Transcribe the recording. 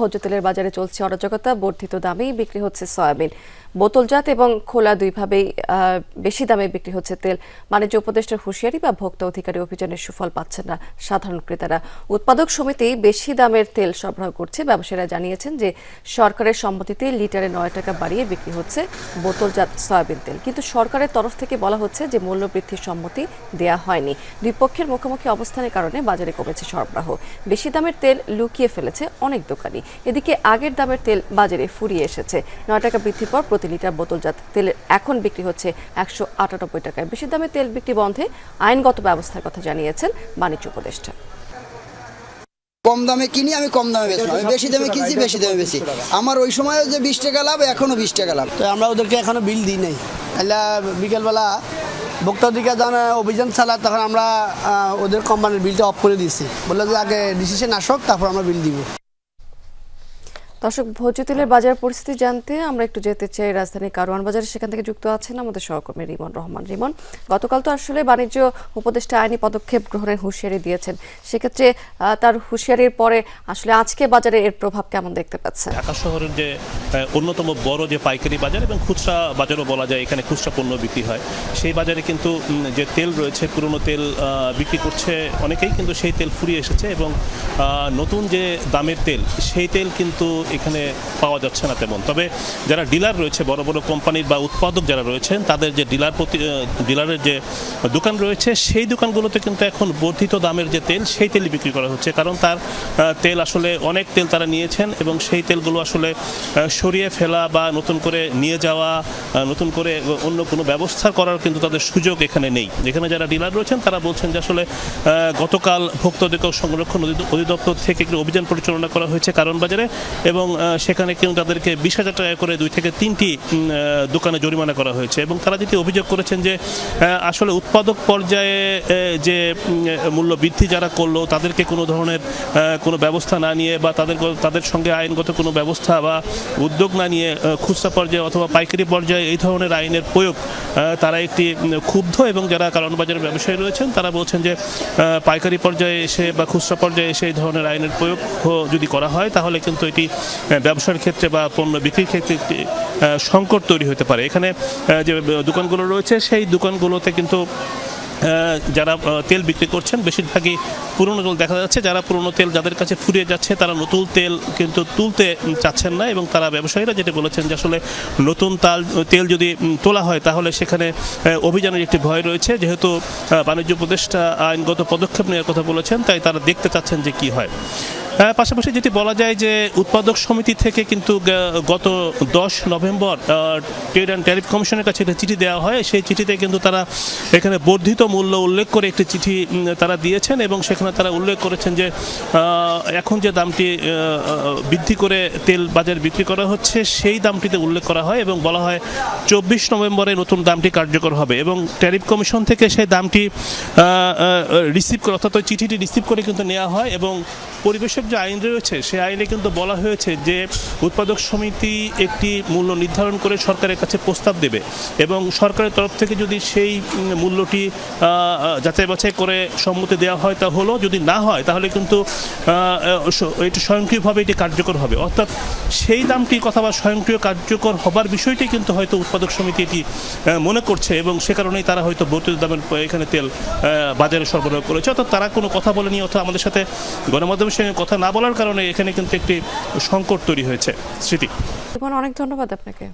ভোজ্য তেলের বাজারে চলছে অরাজকতা, বর্ধিত দামেই বিক্রি হচ্ছে সয়াবিন। বোতলজাত এবং খোলা দুইভাবেই বেশি দামে বিক্রি হচ্ছে তেল। বাণিজ্য উপদেষ্টার হুঁশিয়ারি বা ভোক্তা অধিকারী অভিযানের সুফল পাচ্ছেন না সাধারণ ক্রেতারা। উৎপাদক সমিতি বেশি দামের তেল সরবরাহ করছে। ব্যবসায়ীরা জানিয়েছেন যে সরকারের সম্মতিতে লিটারে নয় টাকা বাড়িয়ে বিক্রি হচ্ছে বোতলজাত সয়াবিন তেল। কিন্তু সরকারের তরফ থেকে বলা হচ্ছে যে মূল্য বৃদ্ধির সম্মতি দেয়া হয়নি। দুই পক্ষের মুখোমুখি অবস্থানের কারণে বাজারে কমেছে সরবরাহ। বেশি দামের তেল লুকিয়ে ফেলেছে অনেক দোকানি এদিকে আগের দামের তেল বাজারে ফুরিয়ে এসেছে। নয় টাকা বৃদ্ধির পর প্রতি লিটার বোতলজাত তেলের এখন বিক্রি হচ্ছে একশো আটানব্বই টাকায়। বেশি দামে তেল বিক্রি বন্ধে আইনগত ব্যবস্থার কথা জানিয়েছেন বাণিজ্য উপদেষ্টা। কম দামে কিনি আমি কম দামে বেচবো আমি বেশি দামে কিনছি বেশি দামে বেশি আমার ওই সময় যে বিশ টাকা লাভ এখনও বিশ টাকা লাভ। তো আমরা ওদেরকে এখনও বিল দিই নাই। এলা বিকেলবেলা ভোক্তা অধিকার যখন অভিযান চালা তখন আমরা আহ, ওদের কোম্পানির বিলটা অফ করে দিয়েছি। বলল যে আগে ডিসিশন আসক তারপর আমরা বিল দিব। দর্শক ভোজ্য তেলের বাজার পরিস্থিতি জানতে আমরা একটু যেতে চাই রাজধানী কারওয়ান বাজারে। সেখান থেকে যুক্ত আছেন আমাদের সহকর্মী রিমন রহমান। রিমন, গতকাল তো আসলে বাণিজ্য উপদেষ্টা আইনি পদক্ষেপ গ্রহণের হুঁশিয়ারি দিয়েছেন। সেক্ষেত্রে তার হুঁশিয়ারির পরে আসলে আজকে বাজারে এর প্রভাব কেমন দেখতে পাচ্ছেন? ঢাকা শহরের যে অন্যতম বড় যে পাইকারি বাজার এবং খুচরা বাজারও বলা যায় এখানে খুচরা পণ্য বিক্রি হয়, সেই বাজারে কিন্তু যে তেল রয়েছে, পুরনো তেল বিক্রি করছে অনেকেই, কিন্তু সেই তেল ফুরিয়ে এসেছে এবং নতুন যে দামের তেল, সেই তেল কিন্তু এখানে পাওয়া যাচ্ছে না তেমন। তবে যারা ডিলার রয়েছে, বড় বড় কোম্পানির বা উৎপাদক যারা রয়েছেন, তাদের যে ডিলার প্রতি ডিলারের যে দোকান রয়েছে, সেই দোকানগুলোতে কিন্তু এখন বর্ধিত দামের যে তেল, সেই তেল বিক্রি করা হচ্ছে। কারণ তার তেল আসলে অনেক তেল তারা নিয়েছেন এবং সেই তেলগুলো আসলে সরিয়ে ফেলা বা নতুন করে নিয়ে যাওয়া নতুন করে অন্য কোনো ব্যবস্থা করার কিন্তু তাদের সুযোগ এখানে নেই। যেখানে যারা ডিলার রয়েছেন, তারা বলছেন যে আসলে গতকাল ভোক্তা অধিকার সংরক্ষণ অধিদপ্তর থেকে একটি অভিযান পরিচালনা করা হয়েছে কারণ বাজারে এবং আহ, সেখানে কিন্তু তাদেরকে বিশ হাজার টাকা করে দুই থেকে তিনটি দোকানে জরিমানা করা হয়েছে এবং তারা যেটি অভিযোগ করেছেন যে আসলে উৎপাদক পর্যায়ে যে মূল্য বৃদ্ধি যারা করল তাদেরকে কোনো ধরনের কোনো ব্যবস্থা না নিয়ে বা তাদের তাদের সঙ্গে আইনগত কোনো ব্যবস্থা বা উদ্যোগ না নিয়ে খুচরা পর্যায়ে অথবা পাইকারি পর্যায়ে এই ধরনের আইনের প্রয়োগ তারা একটি ক্ষুব্ধ এবং যারা কারণ বাজারের ব্যবসায়ী রয়েছেন তারা বলছেন যে পাইকারি পর্যায়ে এসে বা খুচরা পর্যায়ে এসে এই ধরনের আইনের প্রয়োগ যদি করা হয় তাহলে কিন্তু এটি ব্যবসার ক্ষেত্রে বা পণ্য বিক্রির ক্ষেত্রে একটি সংকট তৈরি হতে পারে। এখানে যে দোকানগুলো রয়েছে, সেই দোকানগুলোতে কিন্তু যারা তেল বিক্রি করছেন, বেশিরভাগই পুরনো তেল দেখা যাচ্ছে। যারা পুরনো তেল যাদের কাছে ফুরিয়ে যাচ্ছে, তারা নতুন তেল কিন্তু তুলতে চাচ্ছেন না এবং তারা ব্যবসায়ীরা যেটা বলেছেন যে আসলে নতুন তাল, তেল যদি তোলা হয়, তাহলে সেখানে অভিযানের একটি ভয় রয়েছে। যেহেতু বাণিজ্য উপদেষ্টা আইনগত পদক্ষেপ নেওয়ার কথা বলেছেন, তাই তারা দেখতে চাচ্ছেন যে কি হয়। পাশাপাশি যেটি বলা যায় যে উৎপাদক সমিতি থেকে কিন্তু গত দশ নভেম্বর ট্রেড অ্যান্ড ট্যারিফ কমিশনের কাছে একটা চিঠি দেওয়া হয়। সেই চিঠিতে কিন্তু তারা এখানে বর্ধিত মূল্য উল্লেখ করে একটি চিঠি তারা দিয়েছেন এবং সেখানে তারা উল্লেখ করেছেন যে এখন যে দামটি বৃদ্ধি করে তেল বাজার বিক্রি করা হচ্ছে, সেই দামটিতে উল্লেখ করা হয় এবং বলা হয় চব্বিশ নভেম্বরে নতুন দামটি কার্যকর হবে এবং ট্যারিফ কমিশন থেকে সেই দামটি রিসিভ করে, অর্থাৎ ওই চিঠিটি রিসিভ করে কিন্তু নেওয়া হয় এবং পরিবেশক যে আইন রয়েছে সেই আইনে কিন্তু বলা হয়েছে যে উৎপাদক সমিতি একটি মূল্য নির্ধারণ করে সরকারের কাছে প্রস্তাব দেবে এবং সরকারের তরফ থেকে যদি সেই মূল্যটি যাচাই বাছাই করে সম্মতি দেওয়া হয় তা হলো, যদি না হয় তাহলে কিন্তু এটি স্বয়ংক্রিয়ভাবে এটি কার্যকর হবে। অর্থাৎ সেই দামটি কথা বা স্বয়ংক্রিয় কার্যকর হবার বিষয়টি কিন্তু হয়তো উৎপাদক সমিতি এটি মনে করছে এবং সে কারণেই তারা হয়তো বর্ধিত দামের এখানে তেল বাজারে সরবরাহ করেছে। অর্থাৎ তারা কোনো কথা বলেনি, অর্থাৎ আমাদের সাথে গণমাধ্যমের সঙ্গে কথা না বলার কারণে এখানে কিন্তু একটি সংকট তৈরি হয়েছে। স্মৃতি। অনেক ধন্যবাদ আপনাকে।